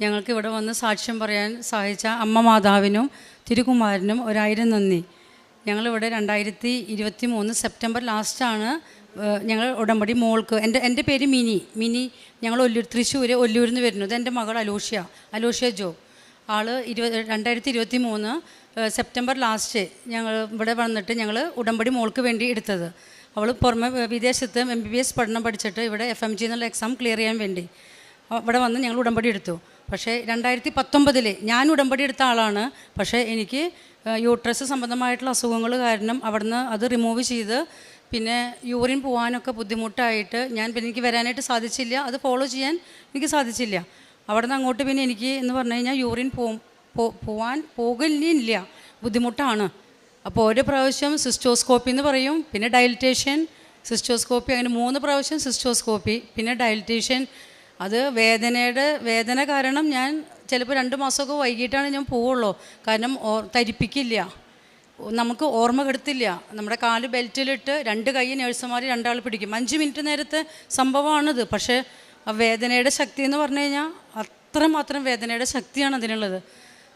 ഞങ്ങൾക്ക് ഇവിടെ വന്ന് സാക്ഷ്യം പറയാൻ സഹായിച്ച അമ്മ മാതാവിനും തിരുകുമാരനും ഒരായിരം നന്ദി. ഞങ്ങളിവിടെ രണ്ടായിരത്തി ഇരുപത്തി മൂന്ന് സെപ്റ്റംബർ ലാസ്റ്റാണ് ഞങ്ങൾ ഉടമ്പടി മോൾക്ക് എന്റെ എന്റെ പേര് മിനി. മിനി ഞങ്ങൾ ഒല്ലൂർ തൃശ്ശൂർ ഒല്ലൂരിൽ നിന്ന് വരുന്നത്. എന്റെ മകൾ അലോഷ്യ അലോഷ്യ ജോ. ആൾ ഇരുപത് രണ്ടായിരത്തി ഇരുപത്തി മൂന്ന് സെപ്റ്റംബർ ലാസ്റ്റ് ഞങ്ങൾ ഇവിടെ വന്നിട്ട് ഞങ്ങൾ ഉടമ്പടി മോൾക്ക് വേണ്ടി എടുത്തത്. അവൾ പുറമെ വിദേശത്ത് എം ബി ബി എസ് പഠനം പഠിച്ചിട്ട് ഇവിടെ എഫ് എം ജി എന്നുള്ള എക്സാം ക്ലിയർ ചെയ്യാൻ വേണ്ടി ഇവിടെ വന്ന് ഞങ്ങൾ ഉടമ്പടി എടുത്തു. പക്ഷേ രണ്ടായിരത്തി പത്തൊമ്പതിൽ ഞാൻ ഉടമ്പടി എടുത്ത ആളാണ്. പക്ഷേ എനിക്ക് യൂട്രസ് സംബന്ധമായിട്ടുള്ള അസുഖങ്ങൾ കാരണം അവിടുന്ന് അത് റിമൂവ് ചെയ്ത് പിന്നെ യൂറിൻ പോകാനൊക്കെ ബുദ്ധിമുട്ടായിട്ട് ഞാൻ പിന്നെ എനിക്ക് വരാനായിട്ട് സാധിച്ചില്ല. അത് ഫോളോ ചെയ്യാൻ എനിക്ക് സാധിച്ചില്ല. അവിടുന്ന് അങ്ങോട്ട് പിന്നെ എനിക്ക് എന്ന് പറഞ്ഞു കഴിഞ്ഞാൽ യൂറിൻ പോ പോവാൻ പോകലില്ല ബുദ്ധിമുട്ടാണ്. അപ്പോൾ ഓരോ പ്രാവശ്യം സിസ്റ്റോസ്കോപ്പി എന്ന് പറയും പിന്നെ ഡയലിറ്റേഷൻ സിസ്റ്റോസ്കോപ്പി അങ്ങനെ മൂന്ന് പ്രാവശ്യം സിസ്റ്റോസ്കോപ്പി പിന്നെ ഡയലിറ്റേഷൻ അത് വേദനയുടെ വേദന കാരണം ഞാൻ ചിലപ്പോൾ രണ്ട് മാസമൊക്കെ വൈകിട്ടാണ് ഞാൻ പോവുള്ളൂ. കാരണം തരിപ്പിക്കില്ല. നമുക്ക് ഓർമ്മ കെടുത്തില്ല. നമ്മുടെ കാൽ ബെൽറ്റിലിട്ട് രണ്ട് കൈ നേഴ്സുമാർ രണ്ടാൾ പിടിക്കും. അഞ്ച് മിനിറ്റ് നേരത്തെ സംഭവമാണിത്. പക്ഷേ ആ വേദനയുടെ ശക്തി എന്ന് പറഞ്ഞു കഴിഞ്ഞാൽ അത്രമാത്രം വേദനയുടെ ശക്തിയാണ് അതിനുള്ളത്.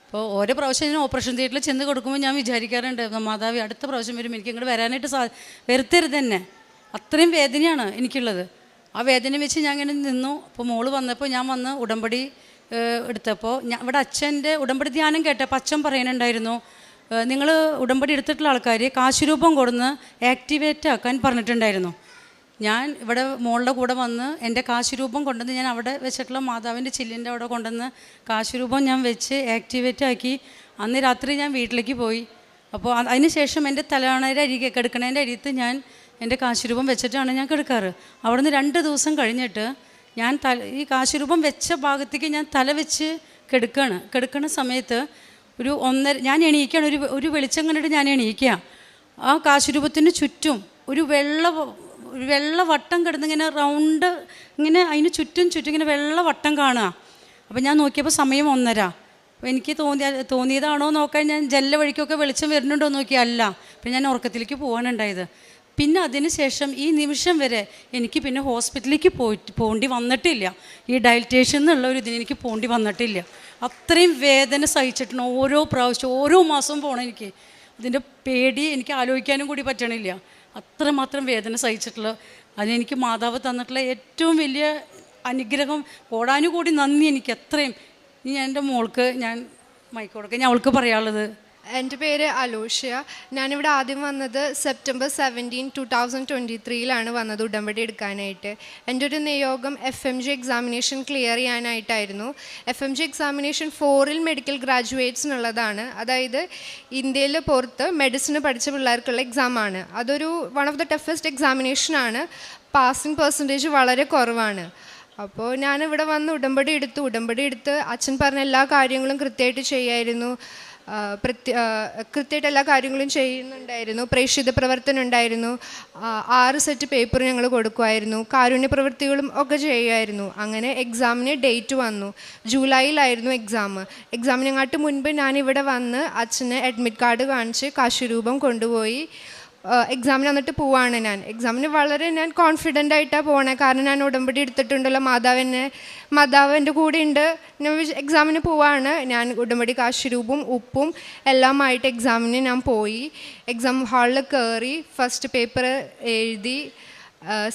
അപ്പോൾ ഓരോ പ്രാവശ്യം ഞാൻ ഓപ്പറേഷൻ തിയേറ്ററിൽ ചെന്ന് കൊടുക്കുമ്പോൾ ഞാൻ വിചാരിക്കാറുണ്ട് മാതാവി അടുത്ത പ്രാവശ്യം വരും എനിക്ക് ഇങ്ങോട്ട് വരാനായിട്ട് സാ വരുത്തരുത് തന്നെ അത്രയും വേദനയാണ് എനിക്കുള്ളത്. ആ വേദന വെച്ച് ഞാൻ ഇങ്ങനെ നിന്നു. അപ്പോൾ മോൾ വന്നപ്പോൾ ഞാൻ വന്ന് ഉടമ്പടി എടുത്തപ്പോൾ ഞാൻ ഇവിടെ അച്ഛന്റെ ഉടമ്പടി ധ്യാനം കേട്ടപ്പോൾ അച്ഛൻ പറയുന്നുണ്ടായിരുന്നു നിങ്ങൾ ഉടമ്പടി എടുത്തിട്ടുള്ള ആൾക്കാർ കാശുരൂപം കൊടുന്ന് ആക്ടിവേറ്റ് ആക്കാൻ പറഞ്ഞിട്ടുണ്ടായിരുന്നു. ഞാൻ ഇവിടെ മോളുടെ കൂടെ വന്ന് എന്റെ കാശുരൂപം കൊണ്ടുവന്ന് ഞാൻ അവിടെ വെച്ചിട്ടുള്ള മാതാവിന്റെ ചില്ലിന്റെ അവിടെ കൊണ്ടുവന്ന് കാശുരൂപം ഞാൻ വെച്ച് ആക്ടിവേറ്റ് ആക്കി. അന്ന് രാത്രി ഞാൻ വീട്ടിലേക്ക് പോയി. അപ്പോൾ അത് അതിന് ശേഷം എന്റെ തലവണയുടെ അരികെ കിടക്കണേന്റെ അരിയത്ത് ഞാൻ എന്റെ കാശുരൂപം വെച്ചിട്ടാണ് ഞാൻ കിടക്കാറ്. അവിടുന്ന് രണ്ട് ദിവസം കഴിഞ്ഞിട്ട് ഞാൻ തല ഈ കാശുരൂപം വെച്ച ഭാഗത്തേക്ക് ഞാൻ തല വെച്ച് കിടക്കുകയാണ് കിടക്കുന്ന സമയത്ത് ഒരു ഒന്നര ഞാൻ എണീക്കുകയാണ് ഒരു ഒരു വെളിച്ചം കണ്ടിട്ട് ഞാൻ എണീക്കുക ആ കാശുരൂപത്തിന് ചുറ്റും ഒരു വെള്ള വെള്ള വട്ടം കിടന്ന് ഇങ്ങനെ റൗണ്ട് ഇങ്ങനെ അതിന് ചുറ്റും ചുറ്റും ഇങ്ങനെ വെള്ള വട്ടം കാണുക. അപ്പോൾ ഞാൻ നോക്കിയപ്പോൾ സമയം ഒന്നര. എനിക്ക് തോന്നിയ തോന്നിയതാണോ നോക്കാൻ ഞാൻ ജല്ല വഴിക്കൊക്കെ വെളിച്ചം വരുന്നുണ്ടോ നോക്കിയല്ല. പിന്നെ ഞാൻ ഉറക്കത്തിലേക്ക് പോകാനുണ്ടായത് പിന്നെ അതിനുശേഷം ഈ നിമിഷം വരെ എനിക്ക് പിന്നെ ഹോസ്പിറ്റലിലേക്ക് പോയിട്ട് പോകേണ്ടി വന്നിട്ടില്ല. ഈ ഡയൽറ്റേഷൻ എന്നുള്ള ഒരു ഇതിന് എനിക്ക് പോകേണ്ടി വന്നിട്ടില്ല. അത്രയും വേദന സഹിച്ചിട്ടുണ്ട്. ഓരോ പ്രാവശ്യം ഓരോ മാസവും പോകണം എനിക്ക്. അതിന്റെ പേടി എനിക്ക് ആലോചിക്കാനും കൂടി പറ്റണില്ല. അത്രമാത്രം വേദന സഹിച്ചിട്ടുള്ള അതിനെനിക്ക് മാതാവ് തന്നിട്ടുള്ള ഏറ്റവും വലിയ അനുഗ്രഹം കോടാനുകൂടി നന്ദി എനിക്ക് അത്രയും. ഇനി എന്റെ മോൾക്ക് ഞാൻ മൈക്ക് ഞാൻ അവൾക്ക് പറയാനുള്ളത് എന്റെ പേര് അലോഷ്യ. ഞാനിവിടെ ആദ്യം വന്നത് September seventeen two thousand twenty ത്രീയിലാണ് വന്നത് ഉടമ്പടി എടുക്കാനായിട്ട്. എന്റെ ഒരു നിയോഗം F M G examination clear ചെയ്യാനായിട്ടായിരുന്നു. F M G examination ഫോറിൽ മെഡിക്കൽ ഗ്രാജുവേറ്റ്സിനുള്ളതാണ് അതായത് ഇന്ത്യയിൽ പുറത്ത് മെഡിസിൻ പഠിച്ച പിള്ളേർക്കുള്ള എക്സാമാണ് അതൊരു വൺ ഓഫ് ദ ടഫസ്റ്റ് എക്സാമിനേഷനാണ് പാസിംഗ് പെർസെന്റേജ് വളരെ കുറവാണ്. അപ്പോൾ ഞാനിവിടെ വന്ന് ഉടമ്പടി എടുത്തു. ഉടമ്പടി എടുത്ത് അച്ഛൻ പറഞ്ഞ എല്ലാ കാര്യങ്ങളും കൃത്യമായിട്ട് ചെയ്യായിരുന്നു. കൃത്യമായിട്ട് എല്ലാ കാര്യങ്ങളും ചെയ്യുന്നുണ്ടായിരുന്നു. പ്രേക്ഷിത പ്രവർത്തനം ഉണ്ടായിരുന്നു. ആറ് സെറ്റ് പേപ്പർ ഞങ്ങൾ കൊടുക്കുമായിരുന്നു കാരുണ്യ പ്രവൃത്തികളും ഒക്കെ ചെയ്യുമായിരുന്നു അങ്ങനെ എക്സാമിന് ഡേറ്റ് വന്നു. ജൂലൈയിലായിരുന്നു എക്സാം എക്സാമിനെങ്ങാട്ട് മുൻപ് ഞാനിവിടെ വന്ന് അച്ഛനെ അഡ്മിറ്റ് കാർഡ് കാണിച്ച് കാശുരൂപം കൊണ്ടുപോയി. എക്സാമിന് വന്നിട്ട് പോവാണ് ഞാൻ. എക്സാമിന് വളരെ ഞാൻ കോൺഫിഡന്റ് ആയിട്ടാണ് പോണേ. കാരണം ഞാൻ ഉടമ്പടി എടുത്തിട്ടുണ്ടല്ലോ. മാതാവ് എന്നെ മാതാവ് എന്റെ കൂടെ ഉണ്ട്. ഞാൻ എക്സാമിന് പോവാണ്. ഞാൻ ഉടമ്പടി കാശുരൂപും ഉപ്പും എല്ലാമായിട്ട് എക്സാമിന് ഞാൻ പോയി. എക്സാം ഹാളിൽ കയറി ഫസ്റ്റ് പേപ്പർ എഴുതി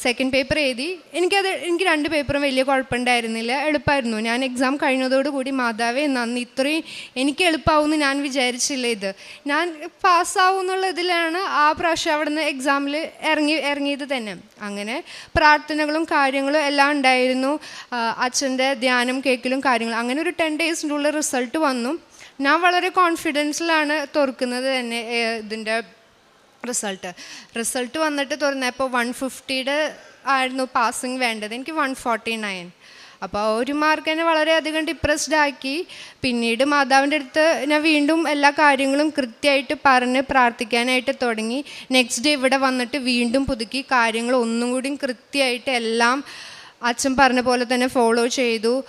സെക്കൻഡ് പേപ്പർ എഴുതി. എനിക്കത് എനിക്ക് രണ്ട് പേപ്പറും വലിയ കുഴപ്പമുണ്ടായിരുന്നില്ല. എളുപ്പമായിരുന്നു ഞാൻ എക്സാം കഴിഞ്ഞതോടുകൂടി മാതാവേ നന്ദി. ഇത്രയും എനിക്ക് എളുപ്പമാവുമെന്ന് ഞാൻ വിചാരിച്ചില്ല ഇത്. ഞാൻ പാസ്സാവും എന്നുള്ള ഇതിലാണ് ആ പ്രാവശ്യം അവിടെ നിന്ന് എക്സാമിൽ ഇറങ്ങി ഇറങ്ങിയത് തന്നെ. അങ്ങനെ പ്രാർത്ഥനകളും കാര്യങ്ങളും എല്ലാം ഉണ്ടായിരുന്നു. അച്ഛന്റെ ധ്യാനം കേൾക്കലും കാര്യങ്ങളും. അങ്ങനെ ഒരു ടെൻ ഡേയ്സിന്റെ ഉള്ളിൽ റിസൾട്ട് വന്നു. ഞാൻ വളരെ കോൺഫിഡൻസിലാണ് തുറക്കുന്നത് തന്നെ ഇതിന്റെ റിസൾട്ട് റിസൾട്ട് വന്നിട്ട് തുറന്നപ്പോൾ വൺ ഫിഫ്റ്റിയുടെ ആയിരുന്നു പാസിങ് വേണ്ടത്. എനിക്ക് വൺ ഫോർട്ടി നയൻ അപ്പോൾ ആ ഒരു മാർക്ക് എന്നെ വളരെയധികം ഡിപ്രസ്ഡ് ആക്കി. പിന്നീട് മാതാവിന്റെ അടുത്ത് ഞാൻ വീണ്ടും എല്ലാ കാര്യങ്ങളും കൃത്യമായിട്ട് പറഞ്ഞ് പ്രാർത്ഥിക്കാനായിട്ട് തുടങ്ങി. നെക്സ്റ്റ് ഡേ ഇവിടെ വന്നിട്ട് വീണ്ടും പുതുക്കി കാര്യങ്ങൾ ഒന്നും കൂടി കൃത്യമായിട്ട് എല്ലാം അച്ഛൻ പറഞ്ഞ പോലെ തന്നെ ഫോളോ ചെയ്തു.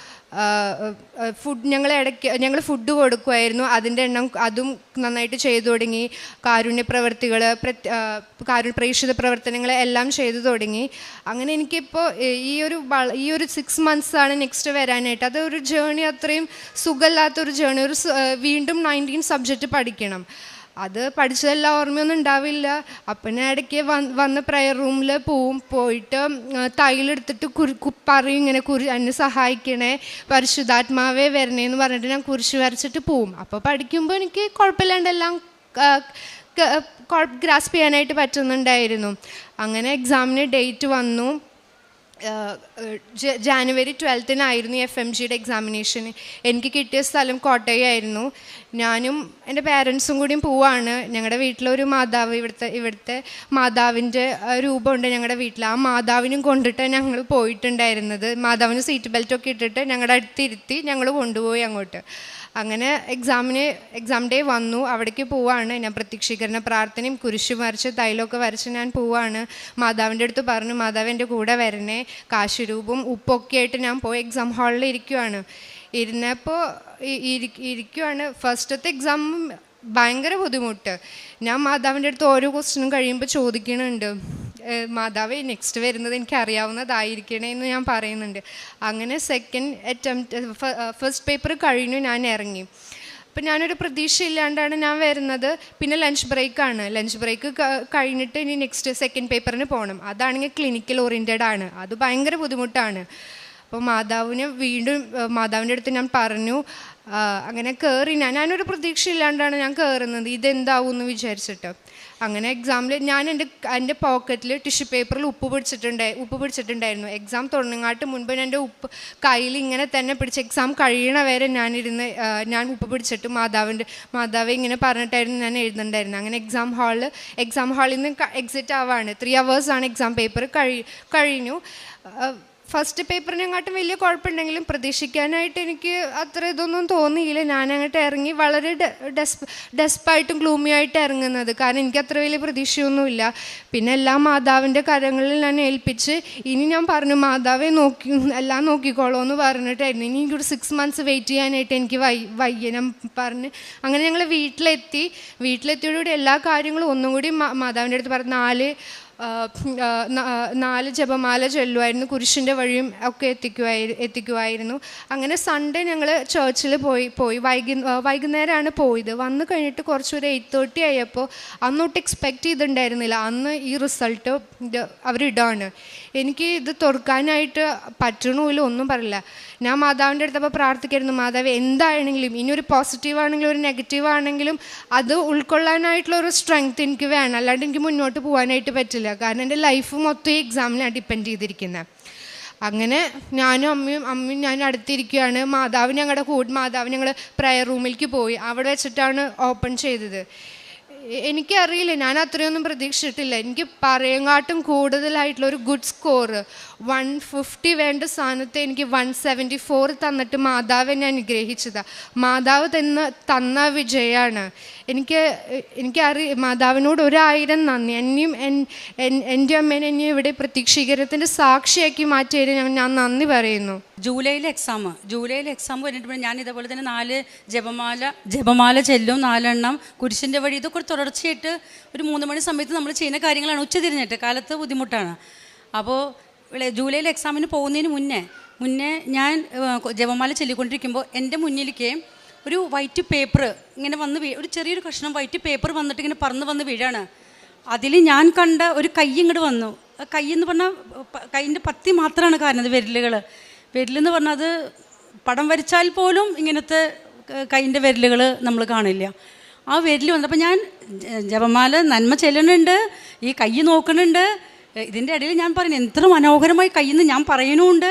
ഫുഡ് ഞങ്ങൾ ഇടയ്ക്ക് ഞങ്ങൾ ഫുഡ് കൊടുക്കുമായിരുന്നു അതിന്റെ എണ്ണം അതും നന്നായിട്ട് ചെയ്തു തുടങ്ങി. കാരുണ്യ പ്രവർത്തികൾ കാരുണ്യ പ്രേക്ഷിത പ്രവർത്തനങ്ങൾ എല്ലാം ചെയ്തു തുടങ്ങി. അങ്ങനെ എനിക്കിപ്പോൾ ഈ ഒരു ഈ ഒരു സിക്സ് മന്ത്സ് ആണ് നെക്സ്റ്റ് വരാനായിട്ട്. അതൊരു ജേണി അത്രയും സുഖമില്ലാത്തൊരു ജേണി ഒരു വീണ്ടും നയന്റീൻ സബ്ജക്റ്റ് പഠിക്കണം. അത് പഠിച്ചതെല്ലാം ഓർമ്മയൊന്നും ഉണ്ടാവില്ല. അപ്പം ഞാൻ ഇടയ്ക്ക് വന്ന് പ്രയർ റൂമിൽ പോവും. പോയിട്ട് തൈലെടുത്തിട്ട് കുരു പറയും ഇങ്ങനെ കുരി എന്നെ സഹായിക്കണേ പരിശുദ്ധാത്മാവേ വരണേന്ന് പറഞ്ഞിട്ട് ഞാൻ കുരിശ് വരച്ചിട്ട് പോവും. അപ്പോൾ പഠിക്കുമ്പോൾ എനിക്ക് കുഴപ്പമില്ലാണ്ട് എല്ലാം ഗ്രാസ്പ് ചെയ്യാനായിട്ട് പറ്റുന്നുണ്ടായിരുന്നു. അങ്ങനെ എക്സാമിന് ഡേറ്റ് വന്നു. ജാനുവരി ട്വൽത്തിനായിരുന്നു എഫ് എം ജിയുടെ എക്സാമിനേഷൻ എനിക്ക് കിട്ടിയ സ്ഥലം കോട്ടയമായിരുന്നു ഞാനും എന്റെ പേരൻസും കൂടിയും പോവാണ്. ഞങ്ങളുടെ വീട്ടിലൊരു മാതാവ് ഇവിടുത്തെ ഇവിടുത്തെ മാതാവിന്റെ രൂപമുണ്ട് ഞങ്ങളുടെ വീട്ടിൽ ആ മാതാവിനും കൊണ്ടിട്ട് ഞങ്ങൾ പോയിട്ടുണ്ടായിരുന്നത്. മാതാവിന് സീറ്റ് ബെൽറ്റൊക്കെ ഇട്ടിട്ട് ഞങ്ങളുടെ അടുത്തിരുത്തി ഞങ്ങൾ കൊണ്ടുപോയി അങ്ങോട്ട്. അങ്ങനെ എക്സാമിന് എക്സാം ഡേ വന്നു. അവിടേക്ക് പോവാണ്. ഞാൻ പ്രത്യക്ഷീകരണ പ്രാർത്ഥനയും കുരിശ് വരച്ച് തൈലമൊക്കെ വരച്ച് ഞാൻ പോവാണ്. മാതാവിന്റെ അടുത്ത് പറഞ്ഞു മാതാവ് എന്റെ കൂടെ വരണേ. കാശുരൂപും ഉപ്പൊക്കെ ആയിട്ട് ഞാൻ പോയി എക്സാം ഹാളിൽ ഇരിക്കുവാണ്. ഇരുന്നപ്പോൾ ഇരിക്കുവാണ്. ഫസ്റ്റത്തെ എക്സാം ഭയങ്കര ബുദ്ധിമുട്ട്. ഞാൻ മാതാവിന്റെ അടുത്ത് ഓരോ ക്വസ്റ്റിനും കഴിയുമ്പോൾ ചോദിക്കണുണ്ട്. മാതാവേ നെക്സ്റ്റ് വരുന്നത് എനിക്ക് അറിയാവുന്നതായിരിക്കണേ എന്ന് ഞാൻ പറയുന്നുണ്ട്. അങ്ങനെ സെക്കൻഡ് അറ്റംപ്റ്റ് ഫസ്റ്റ് പേപ്പർ കഴിഞ്ഞു ഞാൻ ഇറങ്ങി. അപ്പം ഞാനൊരു പ്രതീക്ഷ ഇല്ലാണ്ടാണ് ഞാൻ വരുന്നത്. പിന്നെ ലഞ്ച് ബ്രേക്കാണ് ലഞ്ച് ബ്രേക്ക് കഴിഞ്ഞിട്ട് ഇനി നെക്സ്റ്റ് സെക്കൻഡ് പേപ്പറിന് പോകണം അതാണെങ്കിൽ ക്ലിനിക്കൽ ഓറിയന്റഡ് ആണ്. അത് ഭയങ്കര ബുദ്ധിമുട്ടാണ്. അപ്പോൾ മാതാവിന് വീണ്ടും മാതാവിന്റെ അടുത്ത് ഞാൻ പറഞ്ഞു അങ്ങനെ കയറി ഞാൻ ഞാനൊരു പ്രതീക്ഷ ഇല്ലാണ്ടാണ് ഞാൻ കയറുന്നത് ഇതെന്താവും എന്ന് വിചാരിച്ചിട്ട്. അങ്ങനെ എക്സാമിൽ ഞാൻ എന്റെ എന്റെ പോക്കറ്റിൽ ടിഷ്യൂ പേപ്പറിൽ ഉപ്പ് പിടിച്ചിട്ടുണ്ടായി ഉപ്പ് പിടിച്ചിട്ടുണ്ടായിരുന്നു. എക്സാം തുടങ്ങാട്ട് മുൻപ് ഞാൻ എന്റെ ഉപ്പ് കയ്യിൽ ഇങ്ങനെ തന്നെ പിടിച്ച് എക്സാം കഴിയണ വരെ ഞാനിരുന്ന് ഞാൻ ഉപ്പ് പിടിച്ചിട്ട് മാതാവിന്റെ മാതാവ് ഇങ്ങനെ പറഞ്ഞിട്ടായിരുന്നു ഞാൻ എഴുതുന്നുണ്ടായിരുന്നു. അങ്ങനെ എക്സാം ഹാളിൽ എക്സാം ഹാളിൽ നിന്ന് എക്സിറ്റ് ആവാണ്. ത്രീ അവേഴ്സാണ് എക്സാം പേപ്പർ കഴി കഴിഞ്ഞു. ഫസ്റ്റ് പേപ്പറിനെങ്ങാട്ടും വലിയ കുഴപ്പമുണ്ടെങ്കിലും പ്രതീക്ഷിക്കാനായിട്ട് എനിക്ക് അത്ര ഇതൊന്നും തോന്നിയില്ല. ഞാനങ്ങോട്ട് ഇറങ്ങി വളരെ ഡെസ്പ് ഡെസ്പായിട്ടും ഗ്ലൂമി ആയിട്ട് ഇറങ്ങുന്നത്. കാരണം എനിക്ക് അത്ര വലിയ പ്രതീക്ഷയൊന്നുമില്ല. പിന്നെ എല്ലാം മാതാവിന്റെ കരങ്ങളിൽ ഞാൻ ഏൽപ്പിച്ച് ഇനി ഞാൻ പറഞ്ഞു മാതാവെ നോക്കി എല്ലാം നോക്കിക്കോളൂ എന്ന് പറഞ്ഞിട്ടായിരുന്നു. ഇനി എനിക്കൊരു സിക്സ് മന്ത്സ് വെയിറ്റ് ചെയ്യാനായിട്ട് എനിക്ക് വൈ വയ്യ. ഞാൻ പറഞ്ഞ് അങ്ങനെ ഞങ്ങൾ വീട്ടിലെത്തി. വീട്ടിലെത്തിയോടുകൂടി എല്ലാ കാര്യങ്ങളും ഒന്നും കൂടി മാതാവിന്റെ അടുത്ത് പറഞ്ഞു. നാല് നാല് ജപമാല ചൊല്ലുമായിരുന്നു കുരിശിന്റെ വഴിയും ഒക്കെ എത്തിക്കുമായി എത്തിക്കുമായിരുന്നു അങ്ങനെ സൺഡേ ഞങ്ങൾ ചേർച്ചിൽ പോയി പോയി. വൈകു വൈകുന്നേരമാണ് പോയത്. വന്നു കഴിഞ്ഞിട്ട് കുറച്ചൊരു എയ്റ്റ് തേർട്ടി ആയപ്പോൾ അന്നൊട്ട് എക്സ്പെക്റ്റ് ചെയ്തിട്ടുണ്ടായിരുന്നില്ല. അന്ന് ഈ റിസൾട്ട് ഇത് അവരിടാണ് എനിക്ക് ഇത് തുറക്കാനായിട്ട് പറ്റണമില്ല ഒന്നും പറയില്ല. ഞാൻ മാതാവിന്റെ അടുത്തപ്പോൾ പ്രാർത്ഥിക്കായിരുന്നു. മാതാവ് എന്താണെങ്കിലും ഇനി ഒരു പോസിറ്റീവ് ആണെങ്കിലും ഒരു നെഗറ്റീവ് ആണെങ്കിലും അത് ഉൾക്കൊള്ളാനായിട്ടുള്ള ഒരു സ്ട്രെങ്ത് എനിക്ക് വേണം. അല്ലാണ്ട് എനിക്ക് മുന്നോട്ട് പോകാനായിട്ട് പറ്റില്ല. കാരണം എന്റെ ലൈഫ് മൊത്തം ഈ എക്സാമിനാണ് ഡിപ്പെൻഡ് ചെയ്തിരിക്കുന്നത് അങ്ങനെ ഞാനും അമ്മയും അമ്മയും ഞാൻ അടുത്തിരിക്കുകയാണ്. മാതാവ് ഞങ്ങളുടെ കൂടെ മാതാവ് ഞങ്ങൾ പ്രയർ റൂമിലേക്ക് പോയി. അവിടെ വെച്ചിട്ടാണ് ഓപ്പൺ ചെയ്തത്. എനിക്കറിയില്ല. ഞാൻ അത്രയൊന്നും പ്രതീക്ഷിച്ചിട്ടില്ല. എനിക്ക് പറയങ്ങാട്ടും കൂടുതലായിട്ടുള്ള ഒരു ഗുഡ് സ്കോർ വൺ ഫിഫ്റ്റി വേണ്ട സ്ഥാനത്ത് എനിക്ക് വൺ സെവന്റി ഫോർ തന്നിട്ട് മാതാവ് എന്നെ അനുഗ്രഹിച്ചതാണ് മാതാവ് തന്ന തന്ന വിജയമാണ് എനിക്ക് എനിക്കറി മാതാവിനോട് ഒരായിരം നന്ദി. എന്നെയും എൻ- എൻ- എന്റെ അമ്മേനെ എന്നെ ഇവിടെ പ്രതീക്ഷീകരണത്തിന്റെ സാക്ഷിയാക്കി മാറ്റിയതിന് ഞാൻ ഞാൻ നന്ദി പറയുന്നു. ജൂലൈയിൽ എക്സാം ജൂലൈയിൽ എക്സാം കഴിഞ്ഞിട്ട് ഞാൻ ഇതേപോലെ തന്നെ നാല് ജപമാല ജപമാല ചെല്ലും നാലെണ്ണം കുരിശിന്റെ വഴി ഇതൊക്കെ തുടർച്ചയായിട്ട് ഒരു മൂന്ന് മണി സമയത്ത് നമ്മൾ ചെയ്യുന്ന കാര്യങ്ങളാണ് ഉച്ച തിരിഞ്ഞിട്ട് കാലത്ത് ബുദ്ധിമുട്ടാണ്. അപ്പോൾ ജൂലൈയിൽ എക്സാമിന് പോകുന്നതിന് മുന്നേ മുന്നേ ഞാൻ ജപമാല ചൊല്ലിക്കൊണ്ടിരിക്കുമ്പോൾ എന്റെ മുന്നിലേക്ക് ഒരു വൈറ്റ് പേപ്പർ ഇങ്ങനെ വന്ന് വീ ഒരു ചെറിയൊരു കഷ്ണം വൈറ്റ് പേപ്പർ വന്നിട്ട് ഇങ്ങനെ പറന്ന് വന്ന് വീഴാണ്. അതിൽ ഞാൻ കണ്ട ഒരു കൈ ഇങ്ങോട്ട് വന്നു. കൈ എന്ന് പറഞ്ഞാൽ കൈയിന്റെ പത്തി മാത്രമാണ് കാണുന്നത് വിരലുകൾ. വിരലെന്ന് പറഞ്ഞാൽ അത് പടം വരച്ചാൽ പോലും ഇങ്ങനത്തെ കൈയിന്റെ വിരലുകൾ നമ്മൾ കാണില്ല. ആ വിരൽ വന്നപ്പോൾ ഞാൻ ജപമാല നന്മ ചെല്ലണുണ്ട് ഈ കൈ നോക്കണുണ്ട് ഇതിന്റെ ഇടയിൽ ഞാൻ പറയുന്നത് എത്ര മനോഹരമായി കയ്യെന്ന് ഞാൻ പറയുന്നുണ്ട്.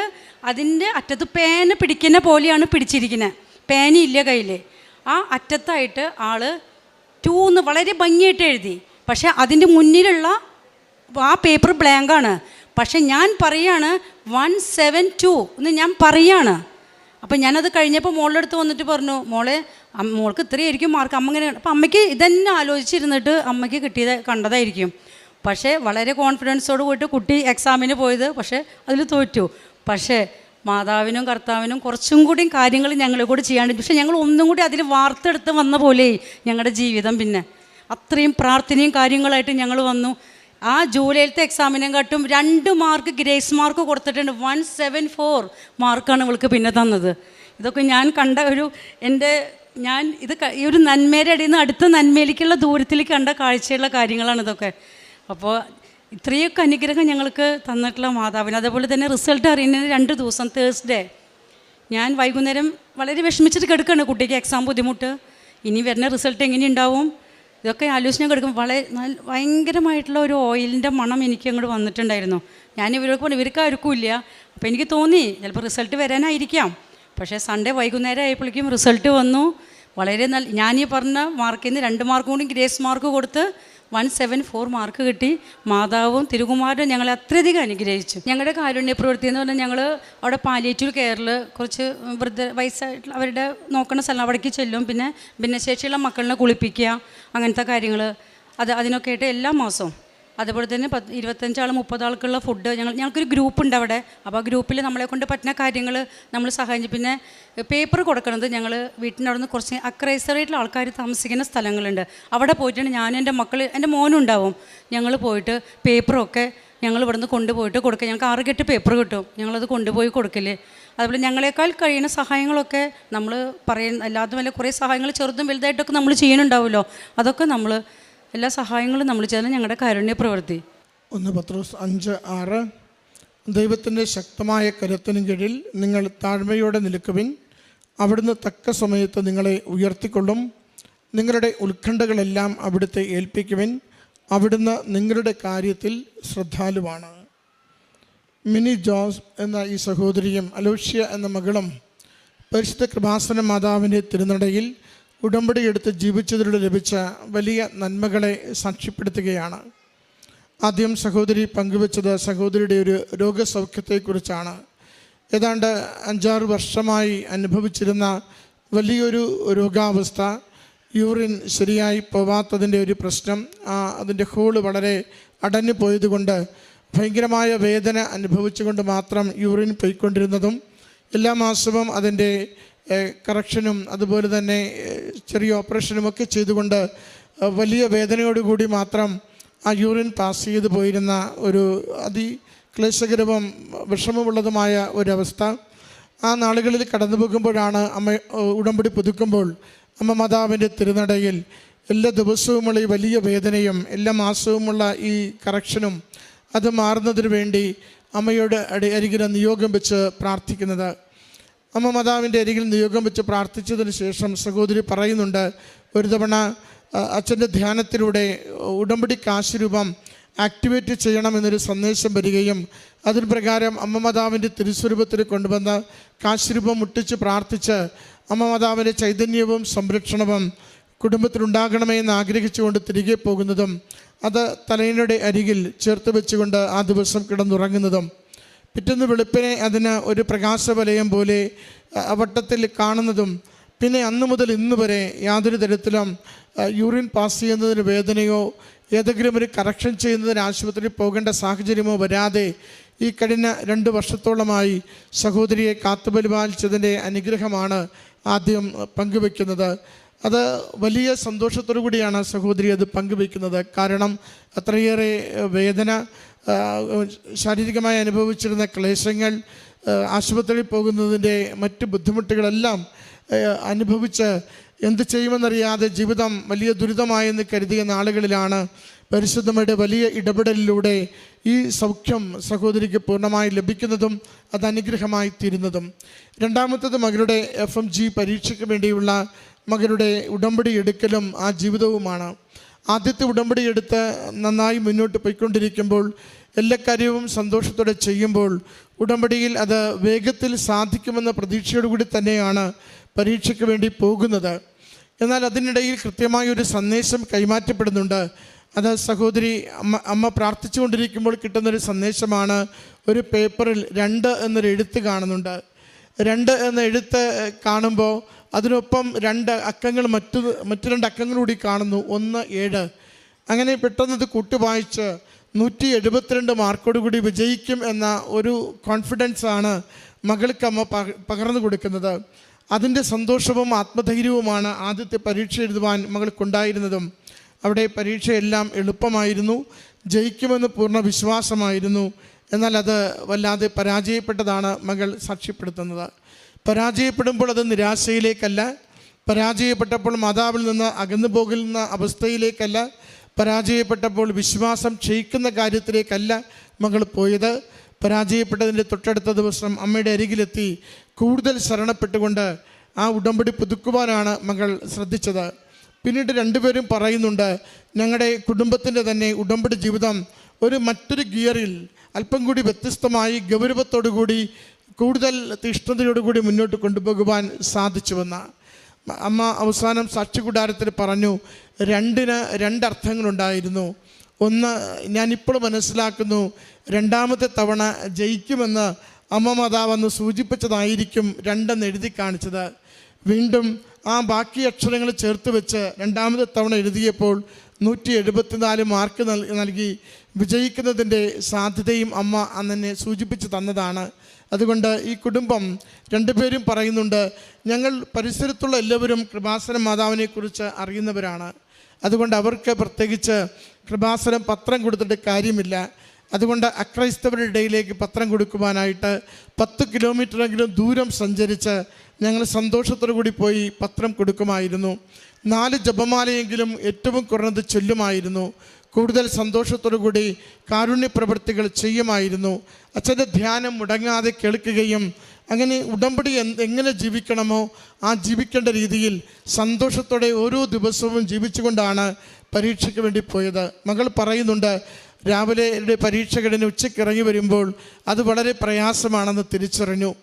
അതിന്റെ അറ്റത്ത് പേന പിടിക്കുന്ന പോലെയാണ് പിടിച്ചിരിക്കുന്നത് പേനയില്ല കയ്യിൽ ആ അറ്റത്തായിട്ട് ആൾ ടൂന്ന് വളരെ ഭംഗിയായിട്ട് എഴുതി. പക്ഷേ അതിന്റെ മുന്നിലുള്ള ആ പേപ്പർ ബ്ലാങ്കാണ് പക്ഷെ ഞാൻ പറയാണ് വൺ സെവൻ ടു എന്ന് ഞാൻ പറയാണ്. അപ്പം ഞാനത് കഴിഞ്ഞപ്പോൾ മോളുടെ അടുത്ത് വന്നിട്ട് പറഞ്ഞു മോളെ മോൾക്ക് ഇത്രയായിരിക്കും മാർക്ക്. അമ്മ ഇങ്ങനെ അപ്പം അമ്മയ്ക്ക് ഇതന്നെ ആലോചിച്ചിരുന്നിട്ട് അമ്മയ്ക്ക് കിട്ടിയത് കണ്ടതായിരിക്കും. പക്ഷേ വളരെ കോൺഫിഡൻസോട് പോയിട്ട് കുട്ടി എക്സാമിന് പോയത്. പക്ഷേ അതിൽ തോറ്റു. പക്ഷേ മാതാവിനും കർത്താവിനും കുറച്ചും കൂടി കാര്യങ്ങൾ ഞങ്ങളെ കൂടി ചെയ്യാണ്ട് പക്ഷേ ഞങ്ങൾ ഒന്നും കൂടി അതിൽ വാർത്തെടുത്ത് വന്ന പോലെ ഞങ്ങളുടെ ജീവിതം പിന്നെ. അത്രയും പ്രാർത്ഥനയും കാര്യങ്ങളായിട്ട് ഞങ്ങൾ വന്നു. ആ ജൂലൈയിലത്തെ എക്സാമിനെക്കാട്ടും രണ്ട് മാർക്ക് ഗ്രേസ് മാർക്ക് കൊടുത്തിട്ടുണ്ട്. വൺ സെവൻ ഫോർ മാർക്കാണ് ഇവൾക്ക് പിന്നെ തന്നത്. ഇതൊക്കെ ഞാൻ കണ്ട ഒരു എന്റെ ഞാൻ ഇത് ഈ ഒരു നന്മയുടെ ഇടയിൽ നിന്ന് അടുത്ത നന്മയിലേക്കുള്ള ദൂരത്തിലേക്ക് കണ്ട കാഴ്ചയുള്ള കാര്യങ്ങളാണ് ഇതൊക്കെ. അപ്പോൾ ഇത്രയൊക്കെ അനുഗ്രഹം ഞങ്ങൾക്ക് തന്നിട്ടുള്ള മാതാവിന്. അതേപോലെ തന്നെ റിസൾട്ട് അറിയുന്നതിന് രണ്ട് ദിവസം തേഴ്സ്ഡേ ഞാൻ വൈകുന്നേരം വളരെ വിഷമിച്ചിട്ട് കിടക്കുകയാണ് കുട്ടിക്ക് എക്സാം ബുദ്ധിമുട്ട്. ഇനി വരുന്ന റിസൾട്ട് എങ്ങനെ ഉണ്ടാവും ഇതൊക്കെ ആലോചിച്ച് ഞാൻ കിടക്കും വളരെ നല്ല ഭയങ്കരമായിട്ടുള്ള ഒരു ഓയിലിന്റെ മണം എനിക്ക് അങ്ങോട്ട് വന്നിട്ടുണ്ടായിരുന്നു. ഞാൻ ഇവർക്ക് പറഞ്ഞു ഇവർക്ക് ആർക്കും ഇല്ല. അപ്പോൾ എനിക്ക് തോന്നി ചിലപ്പോൾ റിസൾട്ട് വരാനായിരിക്കാം. പക്ഷേ സൺഡേ വൈകുന്നേരം ആയപ്പോഴേക്കും റിസൾട്ട് വന്നു. വളരെ നല്ല ഈ പറഞ്ഞ മാർക്കിൽ നിന്ന് രണ്ട് മാർക്കും കൂടി ഗ്രേസ് മാർക്ക് കൊടുത്ത് വൺ സെവൻ ഫോർ മാർക്ക് കിട്ടി. മാതാവും തിരുകുമാരനും ഞങ്ങളെ അത്രയധികം അനുഗ്രഹിച്ചു. ഞങ്ങളുടെ കാരുണ്യ പ്രവൃത്തി എന്ന് പറഞ്ഞാൽ ഞങ്ങൾ അവിടെ പാലിയേറ്റീവ് കെയറിൽ കുറച്ച് വൃദ്ധ വയസ്സായിട്ടുള്ള അവരുടെ നോക്കുന്ന സ്ഥലം അവിടേക്ക് ചെല്ലും. പിന്നെ ഭിന്നശേഷിയുള്ള മക്കളിനെ കുളിപ്പിക്കുക അങ്ങനത്തെ കാര്യങ്ങൾ അത് അതിനൊക്കെ ആയിട്ട് എല്ലാ മാസവും. അതുപോലെ തന്നെ പത്ത് ഇരുപത്തഞ്ചാൾ മുപ്പതാൾക്കുള്ള ഫുഡ് ഞങ്ങൾ ഞങ്ങൾക്കൊരു ഗ്രൂപ്പ് ഉണ്ട് അവിടെ. അപ്പോൾ ആ ഗ്രൂപ്പിൽ നമ്മളെ കൊണ്ട് പറ്റുന്ന കാര്യങ്ങൾ നമ്മൾ സഹായിച്ചു. പിന്നെ പേപ്പർ കൊടുക്കണത് ഞങ്ങൾ വീട്ടിന്റെ അവിടെ നിന്ന് കുറച്ച് അക്രൈസറായിട്ടുള്ള ആൾക്കാർ താമസിക്കുന്ന സ്ഥലങ്ങളുണ്ട്. അവിടെ പോയിട്ടാണ് ഞാൻ എന്റെ മക്കൾ എന്റെ മോനും ഉണ്ടാവും. ഞങ്ങൾ പോയിട്ട് പേപ്പറൊക്കെ ഞങ്ങൾ ഇവിടുന്ന് കൊണ്ടുപോയിട്ട് കൊടുക്കുക. ഞങ്ങൾക്ക് ആറ് കെട്ട് പേപ്പർ കിട്ടും. ഞങ്ങളത് കൊണ്ടുപോയി കൊടുക്കൽ. അതുപോലെ ഞങ്ങളെക്കാൾ കഴിയുന്ന സഹായങ്ങളൊക്കെ നമ്മൾ പറയുന്ന അല്ലാതെ വല്ല കുറേ സഹായങ്ങൾ ചെറുതും വലുതായിട്ടൊക്കെ നമ്മൾ ചെയ്യുന്നുണ്ടാവുമല്ലോ. അതൊക്കെ നമ്മൾ എല്ലാ സഹായങ്ങളും നമ്മൾ ചെയ്യുന്നത് ഞങ്ങളുടെ കാരുണ്യ പ്രവൃത്തി ഒന്ന് പത്രോസ് അഞ്ച് ആറ്. ദൈവത്തിന്റെ ശക്തമായ കരുത്തിനും കീഴിൽ നിങ്ങൾ താഴ്മയോടെ നിൽക്കുവിൻ. അവിടുന്ന് തക്ക സമയത്ത് നിങ്ങളെ ഉയർത്തിക്കൊള്ളും. നിങ്ങളുടെ ഉത്കണ്ഠകളെല്ലാം അവിടുത്തെ ഏൽപ്പിക്കുവിൻ. അവിടുന്ന് നിങ്ങളുടെ കാര്യത്തിൽ ശ്രദ്ധാലുവാണ്. മിനി ജോസ് എന്ന ഈ സഹോദരിയും അലോഷ്യ എന്ന മകളും പരിശുദ്ധ കൃപാസന മാതാവിന്റെ തിരുനടയിൽ ഉടമ്പടി എടുത്ത് ജീവിച്ചതിലൂടെ ലഭിച്ച വലിയ നന്മകളെ സാക്ഷ്യപ്പെടുത്തുകയാണ്. ആദ്യം സഹോദരി പങ്കുവച്ചത് സഹോദരിയുടെ ഒരു രോഗസൗഖ്യത്തെക്കുറിച്ചാണ്. ഏതാണ്ട് അഞ്ചാറ് വർഷമായി അനുഭവിച്ചിരുന്ന വലിയൊരു രോഗാവസ്ഥ യൂറിൻ ശരിയായി പോവാത്തതിന്റെ ഒരു പ്രശ്നം അതിന്റെ ഹോൾ വളരെ അടഞ്ഞു പോയതുകൊണ്ട് ഭയങ്കരമായ വേദന അനുഭവിച്ചുകൊണ്ട് മാത്രം യൂറിൻ പോയിക്കൊണ്ടിരുന്നതും എല്ലാ മാസവും അതിന്റെ കറക്ഷനും അതുപോലെ തന്നെ ചെറിയ ഓപ്പറേഷനും ഒക്കെ ചെയ്തുകൊണ്ട് വലിയ വേദനയോടുകൂടി മാത്രം ആ യൂറിൻ പാസ് ചെയ്ത് പോയിരുന്ന ഒരു അതി ക്ലേശകരവും വിഷമമുള്ളതുമായ ഒരവസ്ഥ. ആ നാളുകളിൽ കടന്നു പോകുമ്പോഴാണ് അമ്മ ഉടമ്പടി പുതുക്കുമ്പോൾ അമ്മ മാതാവിന്റെ തിരുനടയിൽ എല്ലാ ദിവസവുമുള്ള ഈ വലിയ വേദനയും എല്ലാ മാസവുമുള്ള ഈ കറക്ഷനും അത് മാറുന്നതിന് വേണ്ടി അമ്മയോട് അരികിലെ നിയോഗം വെച്ച് പ്രാർത്ഥിക്കുന്നത്. അമ്മ മാതാവിന്റെ അരികിൽ നിയോഗം വെച്ച് പ്രാർത്ഥിച്ചതിന് ശേഷം സഹോദരി പറയുന്നുണ്ട് ഒരു തവണ അച്ഛന്റെ ധ്യാനത്തിലൂടെ ഉടമ്പടി കാശ് രൂപം ആക്ടിവേറ്റ് ചെയ്യണമെന്നൊരു സന്ദേശം വരികയും അതിന് പ്രകാരം അമ്മ മാതാവിന്റെ തിരുസ്വരൂപത്തിൽ കൊണ്ടുവന്ന് കാശ് രൂപം മുട്ടിച്ച് പ്രാർത്ഥിച്ച് അമ്മ മാതാവിന്റെ ചൈതന്യവും സംരക്ഷണവും കുടുംബത്തിലുണ്ടാകണമേ എന്ന് ആഗ്രഹിച്ചുകൊണ്ട് തിരികെ പോകുന്നതും അത് തലയിനുടെ അരികിൽ ചേർത്ത് വെച്ചുകൊണ്ട് ആ ദിവസം കിടന്നുറങ്ങുന്നതും പിറ്റേന്ന് വെളുപ്പിനെ അതിന് ഒരു പ്രകാശവലയം പോലെ വട്ടത്തിൽ കാണുന്നതും പിന്നെ അന്ന് മുതൽ ഇന്ന് വരെ യാതൊരു തരത്തിലും യൂറിൻ പാസ് ചെയ്യുന്നതിന് വേദനയോ ഏതെങ്കിലും ഒരു കറക്ഷൻ ചെയ്യുന്നതിന് ആശുപത്രിയിൽ പോകേണ്ട സാഹചര്യമോ വരാതെ ഈ കഴിഞ്ഞ രണ്ട് വർഷത്തോളമായി സഹോദരിയെ കാത്തുപരിപാലിച്ചതിന്റെ അനുഗ്രഹമാണ് ആദ്യം പങ്കുവെക്കുന്നത് അത് വലിയ സന്തോഷത്തോടു കൂടിയാണ് സഹോദരി അത് പങ്കുവെക്കുന്നത് കാരണം അത്രയേറെ വേദന ശാരീരികമായി അനുഭവിച്ചിരുന്ന ക്ലേശങ്ങൾ ആശുപത്രിയിൽ പോകുന്നതിന്റെ മറ്റ് ബുദ്ധിമുട്ടുകളെല്ലാം അനുഭവിച്ച് എന്ത് ചെയ്യുമെന്നറിയാതെ ജീവിതം വലിയ ദുരിതമായെന്ന് കരുതിയ നാളുകളിലാണ് പരിശുദ്ധമയുടെ വലിയ ഇടപെടലിലൂടെ ഈ സൗഖ്യം സഹോദരിക്ക് പൂർണമായി ലഭിക്കുന്നതും അത് അനുഗ്രഹമായി തീരുന്നതും. രണ്ടാമത്തത് മകളുടെ എഫ് എം ജി പരീക്ഷയ്ക്ക് വേണ്ടിയുള്ള മകളുടെ ഉടമ്പടി എടുക്കലും ആ ജീവിതവുമാണ്. ആദ്യത്തെ ഉടമ്പടി എടുത്ത് നന്നായി മുന്നോട്ട് പോയിക്കൊണ്ടിരിക്കുമ്പോൾ എല്ലാ കാര്യവും സന്തോഷത്തോടെ ചെയ്യുമ്പോൾ ഉടമ്പടിയിൽ അത് വേഗത്തിൽ സാധിക്കുമെന്ന പ്രതീക്ഷയോടുകൂടി തന്നെയാണ് പരീക്ഷയ്ക്ക് വേണ്ടി പോകുന്നത്. എന്നാൽ അതിനിടയിൽ കൃത്യമായ ഒരു സന്ദേശം കൈമാറ്റപ്പെടുന്നുണ്ട്. അത് സഹോദരി അമ്മ അമ്മ പ്രാർത്ഥിച്ചുകൊണ്ടിരിക്കുമ്പോൾ കിട്ടുന്നൊരു സന്ദേശമാണ് ഒരു പേപ്പറിൽ രണ്ട് എന്നൊരു എഴുത്ത് കാണുന്നുണ്ട്. രണ്ട് എന്ന എഴുത്ത് കാണുമ്പോൾ അതിനൊപ്പം രണ്ട് അക്കങ്ങൾ മറ്റു മറ്റു രണ്ട് അക്കങ്ങൾ കൂടി കാണുന്നു. ഒന്ന് ഏഴ്. അങ്ങനെ പെട്ടെന്ന് ഇത് കൂട്ടി വായിച്ച് നൂറ്റി എഴുപത്തിരണ്ട് മാർക്കോട് കൂടി വിജയിക്കും എന്ന ഒരു കോൺഫിഡൻസ് ആണ് മകൾക്ക് അമ്മ പക- പകർന്നു കൊടുക്കുന്നത്. അതിന്റെ സന്തോഷവും ആത്മധൈര്യവുമാണ് ആദ്യത്തെ പരീക്ഷ എഴുതുവാൻ മകൾക്കുണ്ടായിരുന്നതും. അവിടെ പരീക്ഷയെല്ലാം എളുപ്പമായിരുന്നു. ജയിക്കുമെന്ന് പൂർണ വിശ്വാസമായിരുന്നു. എന്നാൽ അത് വല്ലാതെ പരാജയപ്പെട്ടതാണ് മകൾ സാക്ഷ്യപ്പെടുത്തുന്നത്. പരാജയപ്പെടുമ്പോൾ അത് നിരാശയിലേക്കല്ല പരാജയപ്പെട്ടപ്പോൾ മാതാവിൽ നിന്ന് അകന്നു പോകുന്ന അവസ്ഥയിലേക്കല്ല പരാജയപ്പെട്ടപ്പോൾ വിശ്വാസം ക്ഷയിക്കുന്ന കാര്യത്തിലേക്കല്ല മകൾ പോയത്. പരാജയപ്പെട്ടതിന്റെ തൊട്ടടുത്ത ദിവസം അമ്മയുടെ അരികിലെത്തി കൂടുതൽ ശരണപ്പെട്ടുകൊണ്ട് ആ ഉടമ്പടി പുതുക്കുവാനാണ് മകൾ ശ്രദ്ധിച്ചത്. പിന്നീട് രണ്ടുപേരും പറയുന്നുണ്ട് ഞങ്ങളുടെ കുടുംബത്തിന്റെ തന്നെ ഉടമ്പടി ജീവിതം ഒരു മറ്റൊരു ഗിയറിൽ അല്പം കൂടി വ്യത്യസ്തമായി ഗൗരവത്തോടുകൂടി കൂടുതൽ തീഷ്ണതയോടുകൂടി മുന്നോട്ട് കൊണ്ടുപോകുവാൻ സാധിച്ചുവെന്ന് അമ്മ അവസാനം സാക്ഷികൂടാരത്തിൽ പറഞ്ഞു രണ്ടിന് രണ്ടർത്ഥങ്ങളുണ്ടായിരുന്നു. ഒന്ന് ഞാനിപ്പോൾ മനസ്സിലാക്കുന്നു രണ്ടാമത്തെ തവണ ജയിക്കുമെന്ന് അമ്മ മാതാവ് അന്ന് സൂചിപ്പിച്ചതായിരിക്കും രണ്ടെന്ന് എഴുതി കാണിച്ചത്. വീണ്ടും ആ ബാക്കി അക്ഷരങ്ങൾ ചേർത്ത് വെച്ച് രണ്ടാമത്തെ തവണ എഴുതിയപ്പോൾ നൂറ്റി എഴുപത്തിനാല് മാർക്ക് നൽ- നൽകി. വിജയിക്കുന്നതിന്റെ സാധ്യതയും അമ്മ അന്നെ സൂചിപ്പിച്ചു തന്നതാണ്. അതുകൊണ്ട് ഈ കുടുംബം രണ്ടുപേരും പറയുന്നുണ്ട് ഞങ്ങൾ പരിസരത്തുള്ള എല്ലാവരും കൃപാസന മാതാവിനെക്കുറിച്ച് അറിയുന്നവരാണ്. അതുകൊണ്ട് അവർക്ക് പ്രത്യേകിച്ച് കൃപാസനം പത്രം കൊടുത്തിട്ട് കാര്യമില്ല. അതുകൊണ്ട് അക്രൈസ്തവരുടെ ഇടയിലേക്ക് പത്രം കൊടുക്കുവാനായിട്ട് പത്ത് കിലോമീറ്ററെങ്കിലും ദൂരം സഞ്ചരിച്ച് ഞങ്ങൾ സന്തോഷത്തോടു കൂടി പോയി പത്രം കൊടുക്കുമായിരുന്നു. നാല് ജപമാലയെങ്കിലും ഏറ്റവും കുറഞ്ഞത് ചൊല്ലുമായിരുന്നു. കൂടുതൽ സന്തോഷത്തോടു കൂടി കാരുണ്യ പ്രവൃത്തികൾ ചെയ്യുമായിരുന്നു. അച്ഛന്റെ ധ്യാനം മുടങ്ങാതെ കേൾക്കുകയും അങ്ങനെ ഉടമ്പടി എങ്ങനെ ജീവിക്കണമോ ആ ജീവിക്കേണ്ട രീതിയിൽ സന്തോഷത്തോടെ ഓരോ ദിവസവും ജീവിച്ചുകൊണ്ടാണ് പരീക്ഷയ്ക്ക് വേണ്ടി പോയത്. മകൾ പറയുന്നുണ്ട് രാവിലെ പരീക്ഷ കഴിഞ്ഞ് ഉച്ചയ്ക്ക് ഇറങ്ങി വരുമ്പോൾ അത് വളരെ പ്രയാസമാണെന്ന് തിരിച്ചറിഞ്ഞു.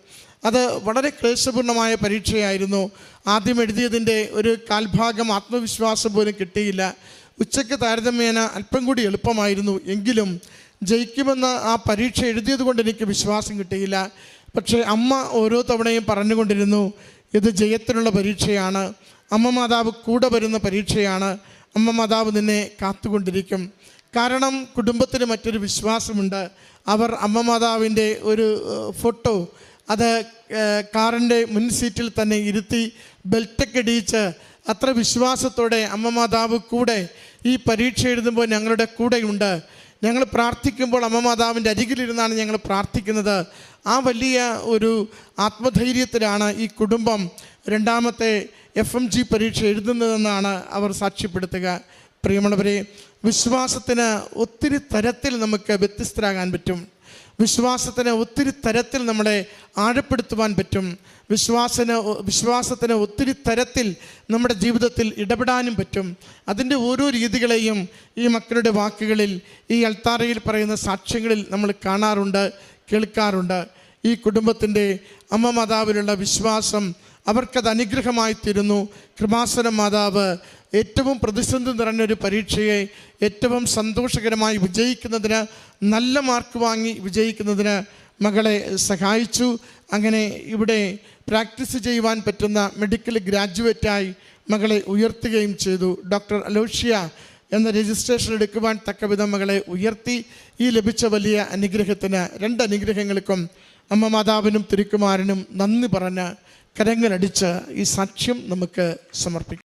അത് വളരെ ക്ലേശപൂർണമായ പരീക്ഷയായിരുന്നു. ആദ്യം എഴുതിയതിന്റെ ഒരു കാൽഭാഗം ആത്മവിശ്വാസം പോലും കിട്ടിയില്ല. ഉച്ചയ്ക്ക് താരതമ്യേന അല്പം കൂടി എളുപ്പമായിരുന്നു. എങ്കിലും ജയിക്കുമെന്ന് ആ പരീക്ഷ എഴുതിയത് കൊണ്ട് എനിക്ക് വിശ്വാസം കിട്ടിയില്ല. പക്ഷേ അമ്മ ഓരോ തവണയും പറഞ്ഞുകൊണ്ടിരുന്നു ഇത് ജയത്തിനുള്ള പരീക്ഷയാണ്. അമ്മ മാതാവ് കൂടെ വരുന്ന പരീക്ഷയാണ്. അമ്മ മാതാവ് നിന്നെ കാത്തുകൊണ്ടിരിക്കും. കാരണം കുടുംബത്തിന് മറ്റൊരു വിശ്വാസമുണ്ട്. അവർ അമ്മ മാതാവിന്റെ ഒരു ഫോട്ടോ അത് കാറിന്റെ മുൻ സീറ്റിൽ തന്നെ ഇരുത്തി ബെൽറ്റൊക്കെ ഇടിയിച്ച് അത്ര വിശ്വാസത്തോടെ അമ്മ മാതാവ് കൂടെ ഈ പരീക്ഷ എഴുതുമ്പോൾ ഞങ്ങളുടെ കൂടെയുണ്ട്. ഞങ്ങൾ പ്രാർത്ഥിക്കുമ്പോൾ അമ്മമാതാവിന്റെ അരികിലിരുന്നാണ് ഞങ്ങൾ പ്രാർത്ഥിക്കുന്നത്. ആ വലിയ ഒരു ആത്മധൈര്യത്തിലാണ് ഈ കുടുംബം രണ്ടാമത്തെ എഫ് എം ജി പരീക്ഷ എഴുതുന്നതെന്നാണ് അവർ സാക്ഷ്യപ്പെടുത്തുക. പ്രിയമുള്ളവരെ വിശ്വാസത്തിന് ഒത്തിരി തരത്തിൽ നമുക്ക് വ്യത്യസ്തരാകാൻ പറ്റും. വിശ്വാസത്തിന് ഒത്തിരി തരത്തിൽ നമ്മളെ ആഴപ്പെടുത്തുവാൻ പറ്റും. വിശ്വാസന് വിശ്വാസത്തിന് ഒത്തിരി തരത്തിൽ നമ്മുടെ ജീവിതത്തിൽ ഇടപെടാനും പറ്റും. അതിന്റെ ഓരോ രീതികളെയും ഈ മക്കളുടെ വാക്കുകളിൽ ഈ അൽത്താറയിൽ പറയുന്ന സാക്ഷ്യങ്ങളിൽ നമ്മൾ കാണാറുണ്ട് കേൾക്കാറുണ്ട്. ഈ കുടുംബത്തിന്റെ അമ്മ മാതാവിലുള്ള വിശ്വാസം അവർക്കത് അനുഗ്രഹമായി തീരുന്നു കൃപാസന മാതാവ് ഏറ്റവും പ്രതിസന്ധി നിറഞ്ഞൊരു പരീക്ഷയെ ഏറ്റവും സന്തോഷകരമായി വിജയിക്കുന്നതിന് നല്ല മാർക്ക് വാങ്ങി വിജയിക്കുന്നതിന് മകളെ സഹായിച്ചു. അങ്ങനെ ഇവിടെ പ്രാക്ടീസ് ചെയ്യുവാൻ പറ്റുന്ന മെഡിക്കൽ ഗ്രാജുവേറ്റായി മകളെ ഉയർത്തുകയും ചെയ്തു. ഡോക്ടർ അലോഷ്യ എന്ന രജിസ്ട്രേഷൻ എടുക്കുവാൻ തക്കവിധം മകളെ ഉയർത്തി. ഈ ലഭിച്ച വലിയ അനുഗ്രഹത്തിന് രണ്ട് അനുഗ്രഹങ്ങൾക്കും അമ്മ മാതാവിനും തിരുക്കുമാരനും നന്ദി പറഞ്ഞ് കരങ്ങളടിച്ച് ഈ സാക്ഷ്യം നമുക്ക് സമർപ്പിക്കാം.